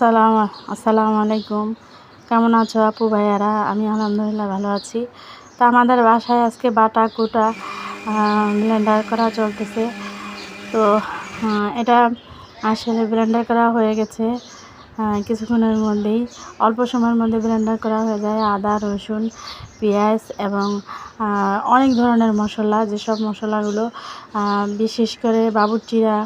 সালাম আসসালামু আলাইকুম। কেমন আছো আপু ভাইয়ারা? আমি আলহামদুলিল্লাহ ভালো আছি। তা আমাদের বাসায় আজকে বাটা কুটা ব্লেন্ডার করা চলতেছে। তো এটা আসলে ব্লেন্ডার করা হয়ে গেছে কিছুক্ষণের মধ্যেই। অল্প সময়ের মধ্যে ব্লেন্ডার করা হয়ে যায়। আদা, রসুন, পেঁয়াজ এবং অনেক ধরনের মশলা, যেসব মশলাগুলো বিশেষ করে বাবুর্চিরা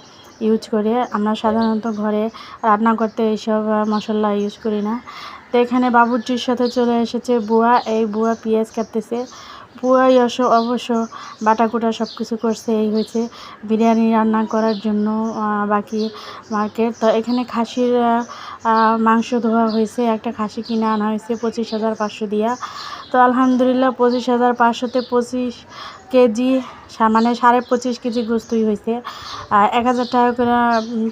ইউজ করে। আমরা সাধারণত ঘরে রান্না করতে এইসব মশলা ইউজ করি না। তো এখানে বাবুর্চির সাথে চলে এসেছে বুয়া। এই বুয়া পেঁয়াজ কাটতেছে। বুয়াই অবশ্য অবশ্য বাটাকুটা সব কিছু করছে। এই হয়েছে বিরিয়ানি রান্না করার জন্য বাকি মার্কেট। তো এখানে খাসির মাংস ধোয়া হয়েছে। একটা খাসি কিনে আনা হয়েছে পঁচিশ হাজার পাঁচশো দিয়া। তো আলহামদুলিল্লাহ পঁচিশ হাজার পাঁচশোতে পঁচিশ কেজি মানে সাড়ে পঁচিশ কেজি গোস্তই হয়েছে আর এক হাজার টাকা করে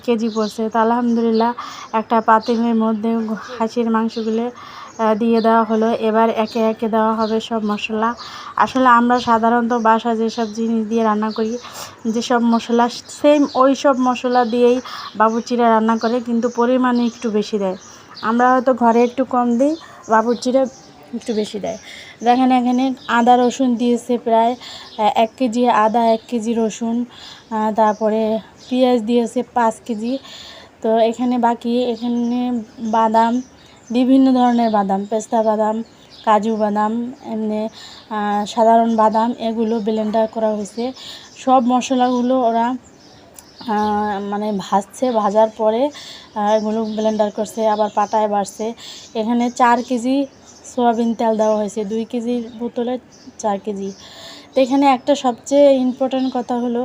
কেজি পড়ছে। তো আলহামদুলিল্লাহ একটা পাতিলের মধ্যে খাসির মাংসগুলো দিয়ে দেওয়া হলো। এবার একে একে দেওয়া হবে সব মশলা। আসলে আমরা সাধারণত বাসা যেসব জিনিস দিয়ে রান্না করি, যেসব মশলা সেম ওই সব মশলা দিয়েই বাবুর্চিরা রান্না করে, কিন্তু পরিমাণে একটু বেশি দেয়। আমরা হয়তো ঘরে একটু কম দিই, বাবুর্চিরা একটু বেশি দেয়। দেখেন এখানে আদা রসুন দিয়েছে প্রায় এক কেজি আদা, এক কেজি রসুন তারপরে পেঁয়াজ দিয়েছে পাঁচ কেজি। তো এখানে বাকি, এখানে বাদাম, বিভিন্ন ধরনের বাদাম, পেস্তা বাদাম, কাজু বাদাম, এমনি সাধারণ বাদাম, এগুলো ব্লেন্ডার করা হয়েছে। সব মশলাগুলো ওরা মানে ভাজছে, ভাজার পরে এগুলো ব্লেন্ডার করছে, আবার পাটায় বাড়ছে। এখানে চার কেজি সয়াবিন তেল দেওয়া হয়েছে, দুই কেজির বোতলে চার কেজি। তো এখানে একটা সবচেয়ে ইম্পর্ট্যান্ট কথা হলো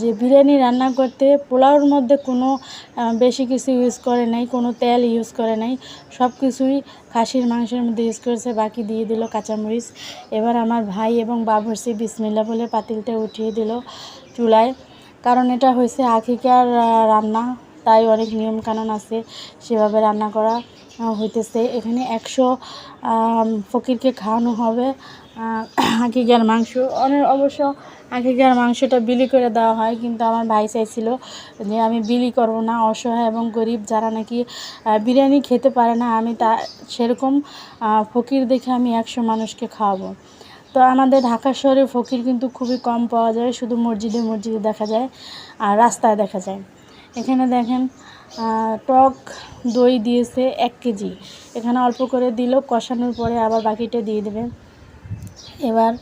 যে, বিরিয়ানি রান্না করতে পোলাওর মধ্যে কোনো বেশি কিছু ইউজ করে নাই, কোনো তেল ইউজ করে নাই। সব কিছুই খাসির মাংসের মধ্যে ইউজ করেছে, বাকি দিয়ে দিল কাঁচামরিচ। এবার আমার ভাই এবং বাবরসি বিসমিল্লা বলে পাতিলটা উঠিয়ে দিল চুলায়। কারণ এটা হয়েছে আখিকার রান্না, তাই অনেক নিয়মকানুন আছে সেভাবে রান্না করা। হইতেছে। এখানে একশো ফকিরকে খাওয়ানো হবে। আকিকার মাংস। অনেক অবশ্য আকিকার মাংসটা বিলি করে দেওয়া হয়, কিন্তু আমার ভাই চাইছিল যে আমি বিলি করব না, অসহায় এবং গরিব, যারা নাকি বিরিয়ানি খেতে পারে না, আমি তা সেরকম ফকির দেখে আমি একশো মানুষকে খাওয়াবো। তো আমাদের ঢাকা শহরে ফকির কিন্তু খুবই কম পাওয়া যায়, শুধু মসজিদে মসজিদে দেখা যায়, আর রাস্তায় দেখা যায়। এখানে দেখেন টক দই দিয়েছে এক কেজি। এখানে অল্প করে দিল, কষানোর পরে আবার বাকিটা দিয়ে দেবে। এবার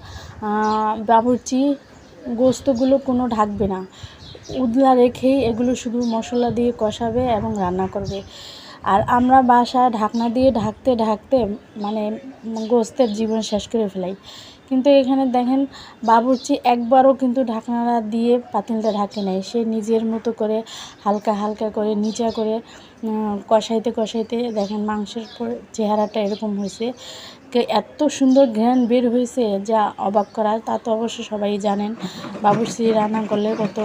বাবুর্চি গোস্তগুলো কোনো ঢাকবে না। উদলা রেখেই এগুলো শুধু মশলা দিয়ে কষাবে এবং রান্না করবে। আর আমরা বাসায় ঢাকনা দিয়ে ঢাকতে ঢাকতে মানে গোস্তের জীবন শেষ করে ফেলাই। কিন্তু এখানে দেখেন বাবুর্চি একবারও কিন্তু ঢাকনাটা দিয়ে পাতিলটা ঢাকে নাই। সে নিজের মতো করে হালকা হালকা করে নিচা করে কষাইতে কষাইতে দেখেন মাংসের চেহারাটা এরকম হয়েছে। এত সুন্দর ঘ্রাণ বের হয়েছে যা অবাক করা, তা তো অবশ্য সবাই জানেন। বাবুর্চি রান্না করলে কত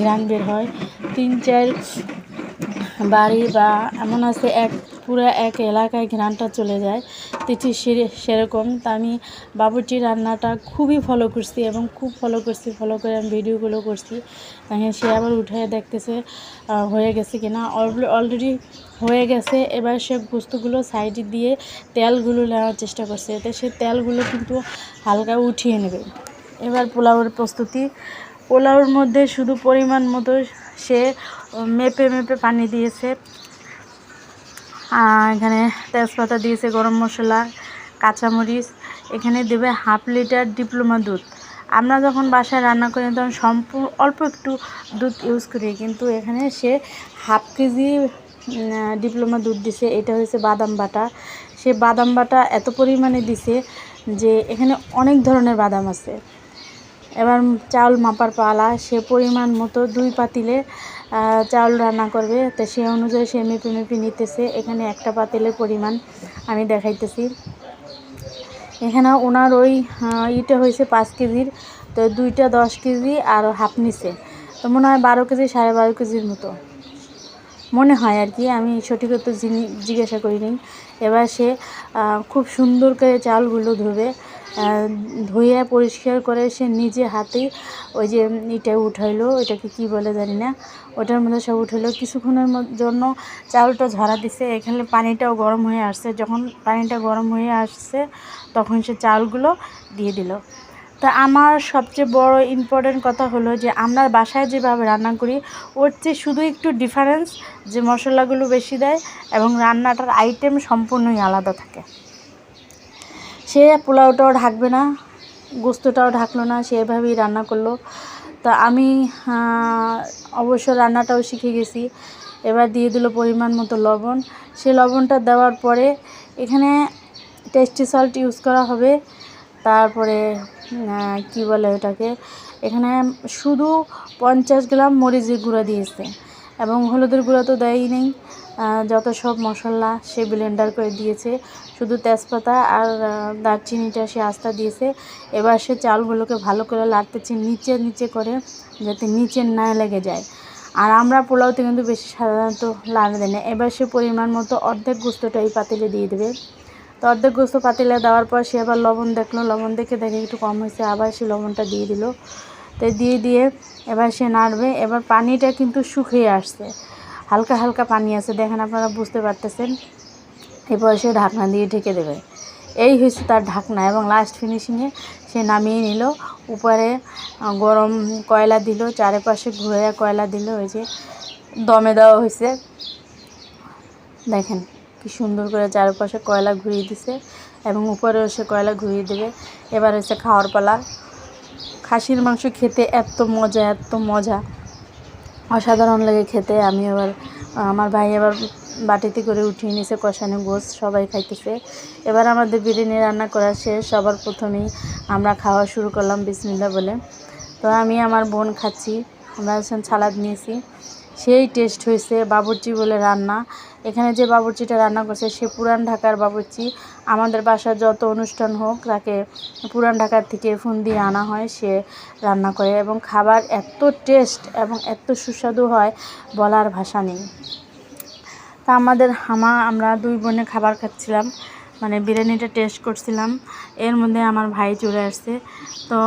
ঘ্রাণ বের হয়। তিন চার বাড়ি বা এমন আছে এক পুরো এক এলাকায় ঘ্রাণটা চলে যায়। তিথি সেরকম। তা আমি বাবুর্চি রান্নাটা খুবই ফলো করছি এবং খুব ফলো করছি ফলো করে আমি ভিডিওগুলো করছি। দেখেন, সে আবার উঠে দেখতেছে হয়ে গেছে কিনা অলরেডি হয়ে গেছে। এবার সে বস্তুগুলো সাইডে দিয়ে তেলগুলো নেওয়ার চেষ্টা করছে। এতে সে তেলগুলো কিন্তু হালকা উঠিয়ে নেবে। এবার পোলাওয়ের প্রস্তুতি। পোলাওর মধ্যে শুধু পরিমাণ মতো সে মেপে মেপে পানি দিয়েছে। এখানে তেজপাতা দিয়েছে, গরম মশলা, কাঁচামরিচ। এখানে দেবে হাফ লিটার ডিপ্লোমা দুধ। আমরা যখন বাসায় রান্না করি, তখন সম্পূর্ণ অল্প একটু দুধ ইউজ করি। কিন্তু এখানে সে হাফ কেজি ডিপ্লোমা দুধ দিছে। এটা হয়েছে বাদাম বাটা। সে বাদাম বাটা এত পরিমাণে দিছে যে এখানে অনেক ধরনের বাদাম আছে। এবার চাউল মাপার পালা। সে পরিমাণ মতো দুই পাতিলে চাউল রান্না করবে। তো সে অনুযায়ী সে মেপে মেপে নিতেছে। এখানে একটা পাতিলের পরিমাণ আমি দেখাইতেছি। এখানে ওনার ওই ইটা হয়েছে পাঁচ কেজির। তো দুইটা দশ কেজি আর হাফ নিছে। তো মনে হয় বারো কেজি সাড়ে বারো কেজির মতো। মনে হয় আর কি, আমি সঠিকত জিজ্ঞাসা করিনি। এবার সে খুব সুন্দর করে চালগুলো ধোবে। ধুয়ে পরিষ্কার করে সে নিজে হাতেই ওই যে ইটা উঠাইলো, এটাকে কি বলে জানি না, ওটার মধ্যে সব উঠাইলো। কিছুক্ষণের জন্য চাউলটা ঝরা দিছে, এখানে পানিটাও গরম হয়ে আসছে। যখন পানিটা গরম হয়ে আসছে, তখন সে চালগুলো দিয়ে দিল। তা আমার সবচেয়ে বড় ইম্পর্টেন্ট কথা হলো যে, আমরা বাসায় যেভাবে রান্না করি, ওর চেয়ে শুধু একটু ডিফারেন্স যে মশলাগুলো বেশি দেয় এবং রান্নাটার আইটেম সম্পূর্ণই আলাদা থাকে। সে পোলাওটাও ঢাকবে না, গোস্তটাও ঢাকলো না, সে এভাবেই রান্না করল। তা আমি অবশ্য রান্নাটাও শিখে গেছি। এবার দিয়ে দিল পরিমাণ মতো লবণ। সে লবণটা দেওয়ার পরে এখানে টেস্টি সল্ট ইউজ করা হবে। তারপরে কি বলে ওটাকে? এখানে শুধু পঞ্চাশ গ্রাম মরিচের গুঁড়া দিয়েছে। এবং হলুদের গুঁড়া তো দেয়ই নেই। যত সব মশলা সে ব্লেন্ডার করে দিয়েছে। শুধু তেজপাতা আর দারচিনিটা সে আস্তা দিয়েছে। এবার সে চালগুলোকে ভালো করে লাড়তেছে নিচে নিচে করে যাতে নিচে না লেগে যায়। আর আমরা পোলাওতে কিন্তু বেশি সাধারণত লাড় দেয় না। এবার সে পরিমাণ মতো অর্ধেক গোস্তটা এই পাতিলে দিয়ে দেবে। তো অর্ধেক গোস্ত পাতিলে দেওয়ার পর সে আবার লবণ দেখল। লবণ দেখে দেখে একটু কম হয়েছে। আবার সে লবণটা দিয়ে দিল। তো দিয়ে দিয়ে এবার সে নাড়বে। এবার পানিটা কিন্তু শুকিয়ে আসছে। হালকা হালকা পানি আছে। দেখেন আপনারা বুঝতে পারতেছেন। এরপর সে ঢাকনা দিয়ে ঢেকে দেবে। এই হয়েছে তার ঢাকনা এবং লাস্ট ফিনিশিংয়ে সে নামিয়ে নিল। উপরে গরম কয়লা দিল। চারিপাশে ঘুরে কয়লা দিল। ওই যে দমে দেওয়া হয়েছে। দেখেন কি সুন্দর করে চারপাশে কয়লা ঘুরিয়ে দিছে এবং উপরেও সে কয়লা ঘুরিয়ে দেবে। এবার হচ্ছে খাওয়ার পালা। খাসির মাংস খেতে এত মজা এত মজা। অসাধারণ লাগে খেতে। আমি আবার, আমার ভাই আবার বাটিতে করে উঠিয়ে নিয়েছে কষানো গোস সবাই খাইতেছে। এবার আমাদের বিরিয়ানি রান্না করা শেষ, সবার প্রথমেই আমরা খাওয়া শুরু করলাম বিসমিল্লা বলে। তো আমি আমার বোন খাচ্ছি, আমরা সালাদ নিয়েছি। সেই টেস্ট হয়েছে বাবুর্চি বলে রান্না। এখানে যে বাবুর্চিটা রান্না করছে, সে পুরান ঢাকার বাবুর্চি। আমাদের বাসার যত অনুষ্ঠান হোক, তাকে পুরান ঢাকার থেকে ফোন দিয়ে আনা হয়, সে রান্না করে এবং খাবার এত টেস্ট এবং এত সুস্বাদু হয় বলার ভাষা নেই। তা আমাদের হামা, আমরা দুই বোনে খাবার খাচ্ছিলাম মানে বিরিয়ানিটা টেস্ট করছিলাম। এর মধ্যে আমার ভাই চলে আসছে। তো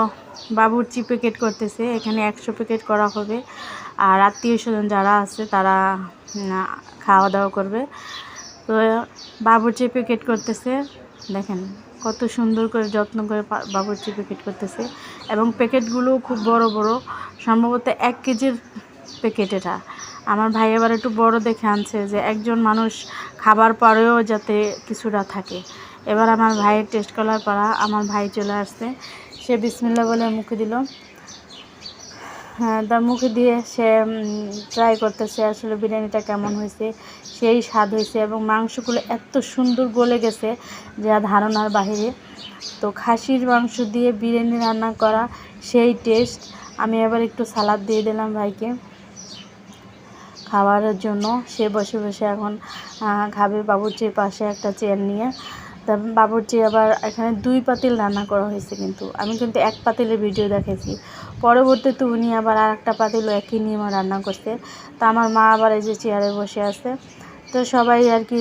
বাবুর্চি প্যাকেট করতেছে, এখানে একশো প্যাকেট করা হবে। আর আত্মীয় স্বজন যারা আছে, তারা খাওয়া দাওয়া করবে। তো বাবুর্চি প্যাকেট করতেছে। দেখেন কত সুন্দর করে যত্ন করে বাবুর্চি প্যাকেট করতেছে এবং প্যাকেটগুলো খুব বড় বড়। সম্ভবত এক কেজির প্যাকেট এটা। আমার ভাই এবার একটু বড় দেখে আনছে যে একজন মানুষ খাবার পরেও যাতে কিছুটা থাকে। এবার আমার ভাইয়ের টেস্ট করার পরা আমার ভাই চলে আসছে। সে বিসমিল্লা বলে মুখে দিল। হ্যাঁ তার মুখে দিয়ে সে ট্রাই করতেছে আসলে বিরিয়ানিটা কেমন হয়েছে। সেই স্বাদ হয়েছে এবং মাংসগুলো এত সুন্দর গলে গেছে যা ধারণার বাইরে তো খাসির মাংস দিয়ে বিরিয়ানি রান্না করা সেই টেস্ট আমি এবার একটু সালাদ দিয়ে দিলাম ভাইকে। খাওয়ার জন্য সে বসে বসে এখন খাবে বাবুর্চির পাশে একটা চেয়ার নিয়ে। তা বাবুর্চি আবার এখানে দুই পাতিল রান্না করা হয়েছে কিন্তু। আমি কিন্তু এক পাতিলের ভিডিও দেখেছি। পরবর্তীতে উনি আবার আর একটা পাতিলও একই নিয়মে রান্না করছে। তা আমার মা আবার এই যে চেয়ারে বসে আছে। তো সবাই আর কি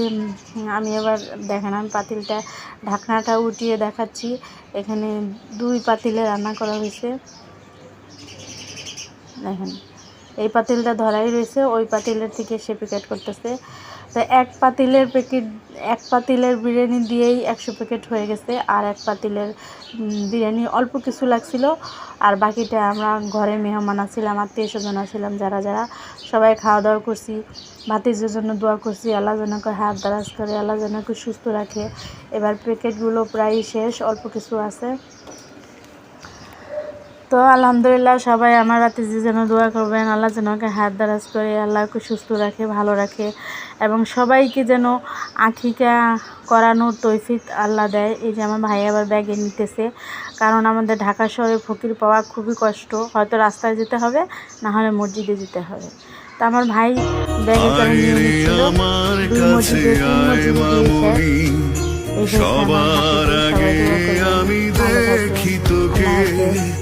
আমি এবার দেখেন, আমি পাতিলটা, ঢাকনাটা উঠিয়ে দেখাচ্ছি। এখানে দুই পাতিলে রান্না করা হয়েছে। দেখেন। এই পাতিলটা ধরাই রয়েছে, ওই পাতিলের থেকে সে প্যাকেট করতেছে। তো এক পাতিলের প্যাকেট এক পাতিলের বিরিয়ানি দিয়েই একশো প্যাকেট হয়ে গেছে, আর এক পাতিলের বিরিয়ানি অল্প কিছু লাগছিল। আর বাকিটা আমরা ঘরে মেহমান আছিলাম, আত্মীয় স্বজন আছিলাম, যারা যারা। সবাই খাওয়া দাওয়া করছি, ভাতিজের জন্য দোয়া করছি, আল্লাহ যেন করে হাত দারাজ করে, আল্লাহ যেন করে সুস্থ রাখে। এবার প্যাকেটগুলো প্রায় শেষ, অল্প কিছু আছে। তো আলহামদুলিল্লাহ সবাই আমার রাতে যে যেন দোয়া করবেন আল্লাহ যেন ওকে হাত দারাজ করে আল্লাহকে সুস্থ রাখে ভালো রাখে এবং সবাইকে যেন আখিকা করানোর তৌফিক আল্লাহ দেয়। এই যে আমার ভাই আবার ব্যাগে নিতেছে কারণ আমাদের ঢাকা শহরে ফকির পাওয়া খুবই কষ্ট। হয়তো রাস্তায় যেতে হবে না হলে মসজিদে যেতে হবে। তা আমার ভাই ব্যাগে করে নিয়ে নিচ্ছিল দুই মসজিদে তিন মসজিদে সবার আগে আমি দেখি তোকে।